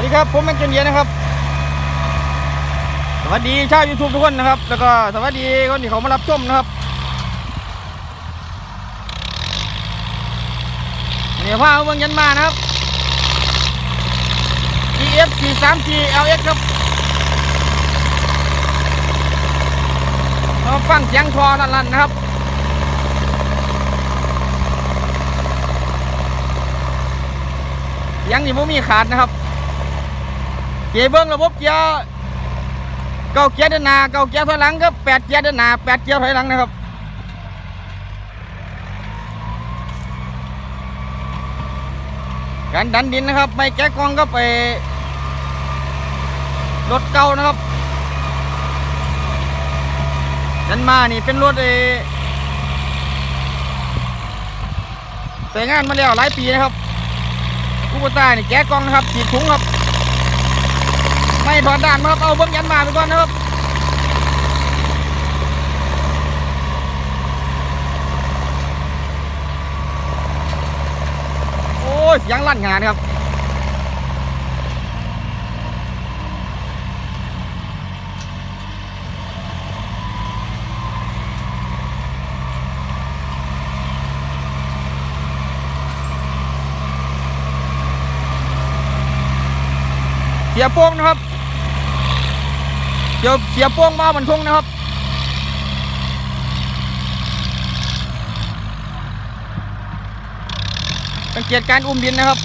วัสดีครับ ผมแม็กเจนเยียนะครับ สวัสดีชาวยูทูบทุกคนนะครับ แล้วก็สวัสดีคนที่เขามารับชมนะครับเนี่ยพาเอาเมืองยันมานะครับ GF 4 3 G LX ครับเราฟังเสียงคอลั่นๆนนะครับเสียงนี่ไม่มีขาดนะครับ เกียร์เบิ้งระบบเกียร์เก้าเกียร์เดินหน้าเก้าเกียร์ถอยหลังครับแปดเกียร์เดินหน้าแปดเกียร์ถอยหลังนะครับการดันดินนะครับ ไม่แก้กองก็ไปรถเก่านะครับดันมานี่เป็นรถเอใส่งานมาแล้วหลายปีนะครับกูกตานี่แกะกล่องนะครับฉีดถุงครับ ไม่ถอดด้านมาครับเอาเบิ้งยันมาไปก่อนนะครับโอ้ยเสียงลั่นงานครับเสียโป้งนะครับ เดี๋ยวเสียโป้งมาบรรทุกนะครับ สังเกตการอุ้มดินนะครับ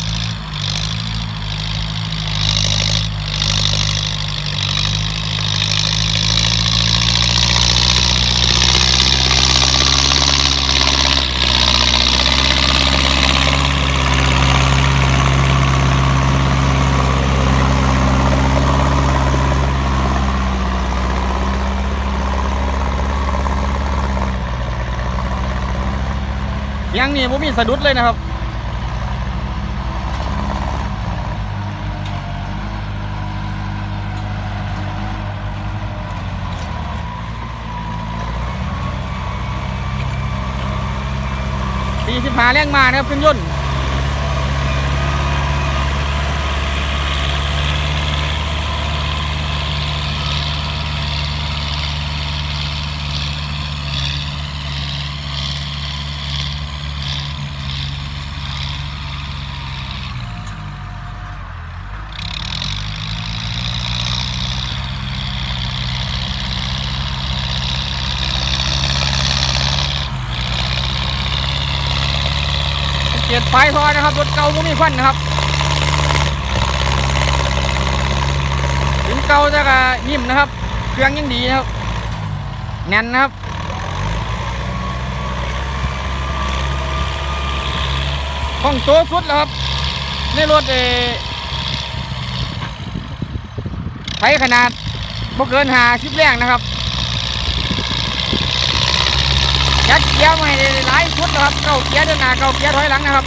ยงนี่ผมมีสะดุดเลยนะครับปีสิบหาแรงมานะครับเครื่องยนต์ ไฟพอนะครับรถเก่าไม่มีควันนะครับถึงเก่าจะก็นิ่มนะครับ เครื่องยังดีนะครับแน่นนะครับห้องโต๊ะสุดแล้วครับในรถเออไฟขนาดบ่เกินหาชิปแรงนะครับยัดเกียร์มาให้หลายชุดนะครับ เก้าเกียร์เดินหน้าเก้าเกียร์ถอยหลังนะครับ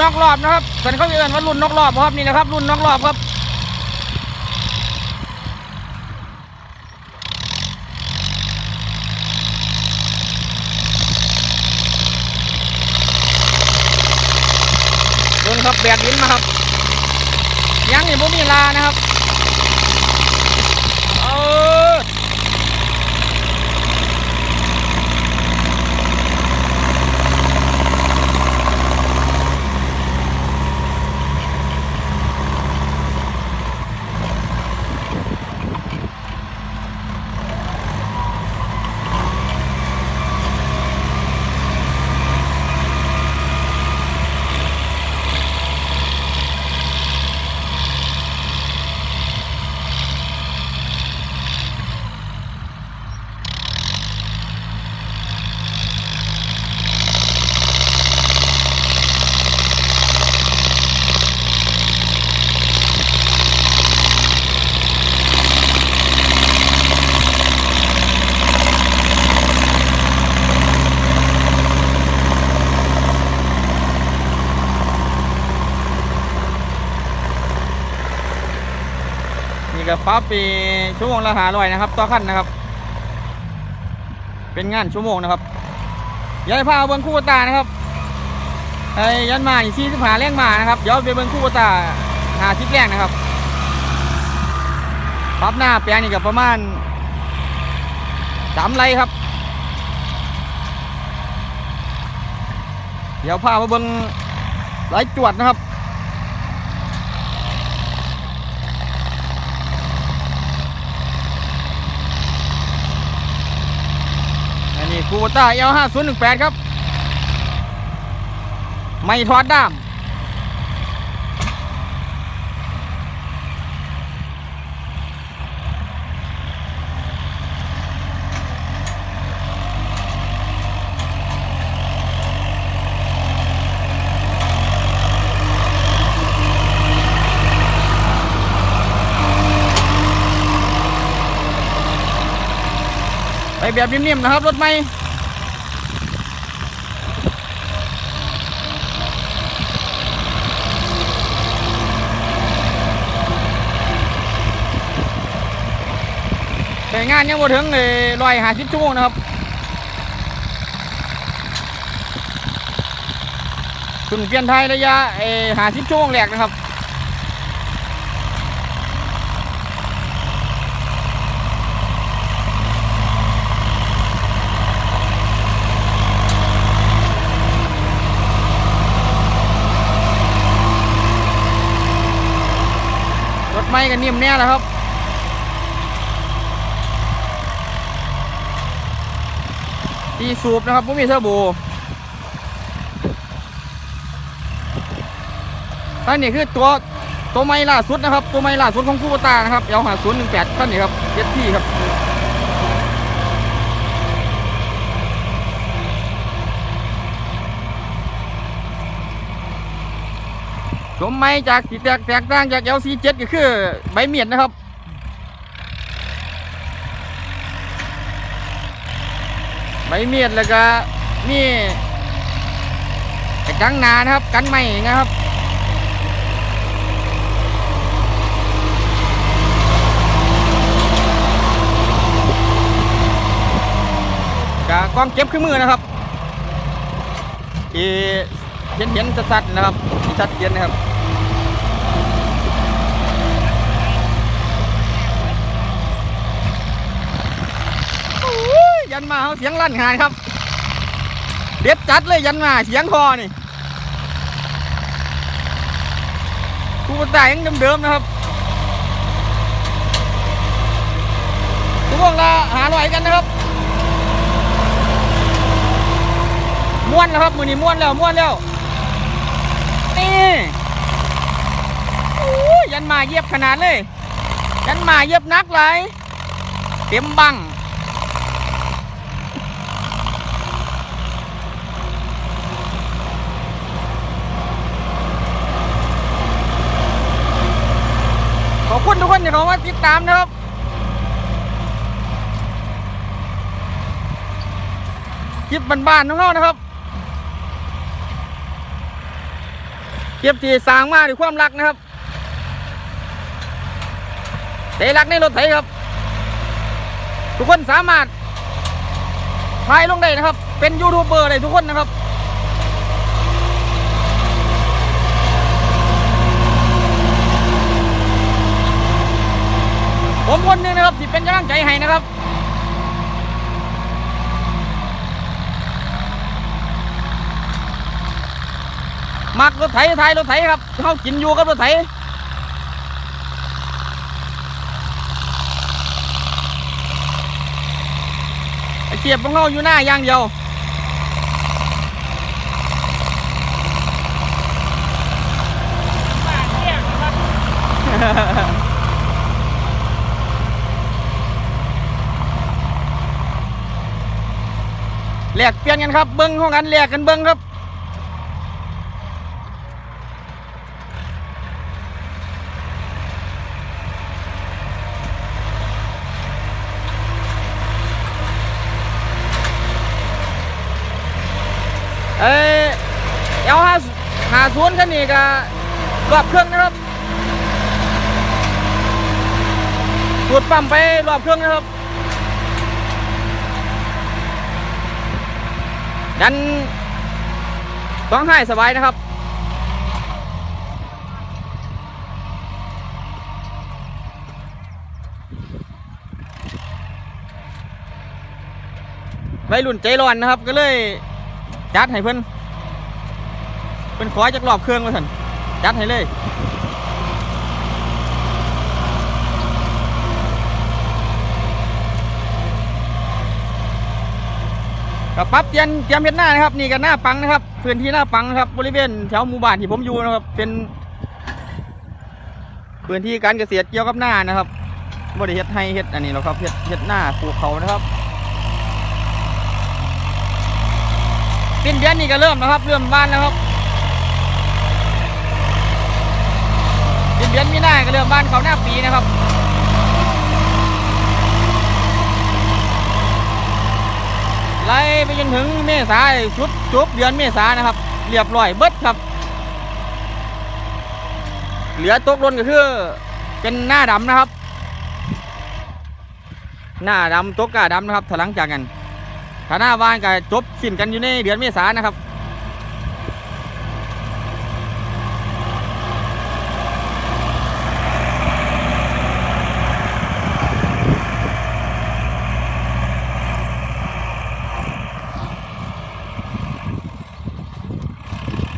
นอกรอบนะครับส่วนเขาเรียกว่ารุ่นนอกรอบครับนี่นะครับ รุ่นนอกรอบครับโดนครับแบกดินมาครับ ยังนี่ผมมีลานะครับเออ ปรั๊บไปชั่วโมงละหาร้อยนะครับต่อขั้นนะครับ เป็นงานชั่วโมงนะครับยายพาเบิ้งคู่ตานะครับไอ้ยันมาอีซี่สิบหาแรงมานะครับเดี๋ยวไปเบิ้งคู่ตาหาชิปแรงนะครับปรั๊บหน้าแปลงนี่กับประมาณสามไรครับ เดี๋ยวพามาเบิ้งไหลจวดนะครับ อันนี้คูโบต้า L 5 0 1 8ครับ ไม่ทอดด้าม แบบนิ่มๆนะครับ รถไม่แต่งานยังบ่ถึงเลยรอยหาสิบชั่วโมงนะครับคุณเปลี่ยนไทยระยะเอหาสิบชั่วโมงแรกนะครับ ไม้กันนิ่มแน่แล้วครับตีสูบนะครับไม่มีเทอร์โบท่านนี่คือตัวตัวไม้ล่าสุดนะครับ ตัวไม้ล่าสุดของคู่ตานะครับเอลหาศูนย์หนึ่งแปดท่านนี่ครับเจ็ดที่ครับ สมไม้จากสีแตกแตกต่างจาก LC7 ก็คือใบเมียดนะครับ ใบเมียดแล้วก็มีกระจังนานะครับ กันไม้นะครับกะกล้องเก็บขึ้นมือนะครับที่เห็นเห็นชัดๆนะครับ ชัดเจนนะครับยยันมาเขาเสียงลั่นหานครับเด็ดจัดเลยยันมาเสียงคอนี่กูตายยังเดิมๆนะครับทุกวงละหาหน่อยกันนะครับม้วนแล้วครับมือนี้ม้วนแล้วม้วนแล้ว นี่ยันมาเย็บขนาดเลย ยันมาเย็บนักเลยเต็มบังขอบคุณทุกคนที่เขามาติดตามนะครับคลิปบ้านๆของเรานะครับ ก็บที่สร้างมาด้วยความรักนะครับใจรักในรถไถครับ ทุกคนสามารถถ่ายลงได้นะครับ เป็นยูทูบเบอร์ได้ทุกคนนะครับผมคนหนึงนะครับที่เป็นกำลังใจให้นะครับ มักรถไถไทยรถไถครับเขากินอยู่กับรถไถเทียบของเราอยู่หน้าย่างเดียวแลกเปลี่ยนกันครับเบิ้งของกันแลกกันเบิ้งครับ เอ้เอลห้าหาศูนย์คันนี้ก็รอบเครื่องนะครับสูดปั๊มไปรอบเครื่องนะครับ ดันต้องให้สบายนะครับวัยรุ่นใจร้อนนะครับก็เลย จัดให้เพิ่นเพิ่นขอจากรอบเครื่องมาสันจัดให้เลยกับปั๊บเตียมเตรียมเฮ็ดหน้านะครับ นี่ก็หน้าปังนะครับพื้นที่หน้าปังนะครับ บริเวณแถวหมู่บ้านที่ผมอยู่นะครับ เป็นพื้นที่การเกษตรเกี่ยวกับหน้านะครับบริเฮ็ดให้เฮ็ดอันนี้หรอกครับเฮ็ดเฮ็ดหน้าปลูกเขานะครับ สิ้นเดือนนี้ก็เริ่มแล้วครับ เริ่มบ้านแล้วครับสิ้นเดือนมีนาก็เริ่มบ้านเขาหน้าปีนะครับไล่ไปจนถึงเมษาชุดจบเดือนเมษานะครับ เรียบร้อยเบิดครับ เหลือตกลนก็คือเป็นหน้าดำนะครับ หน้าดำตกกาดำนะครับถลังจากกัน ถ้าหน้าบ้านก็จบสิ้นกันอยู่ในเดือนเมษายนนะครับ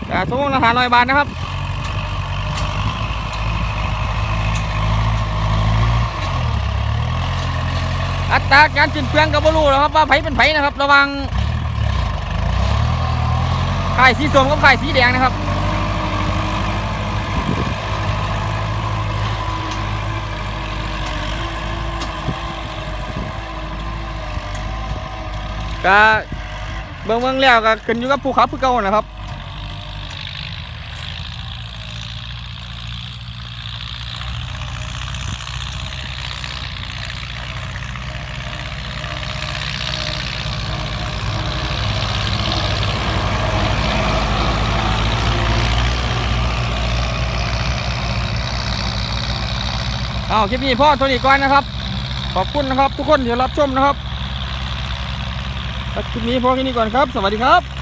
แต่ชั่วโมงละหาร้อยบาทนะครับ อัตราการสิ้นเปลืองกับบรูแล้วครับว่าไผเป็นไผนะครับ ระวังไข่สีส้มกับไข่สีแดงนะครับก็เบิ่งเบิ่งแล้วก็ขึ้นอยู่กับภูเขาภูเก่านะครับ เอาคลิปนี้พ่อโทนี่ก่อนนะครับ ขอบคุณนะครับ ทุกคนที่รับชมนะครับคลิปนี้พ่อแค่นี้ก่อนครับ สวัสดีครับ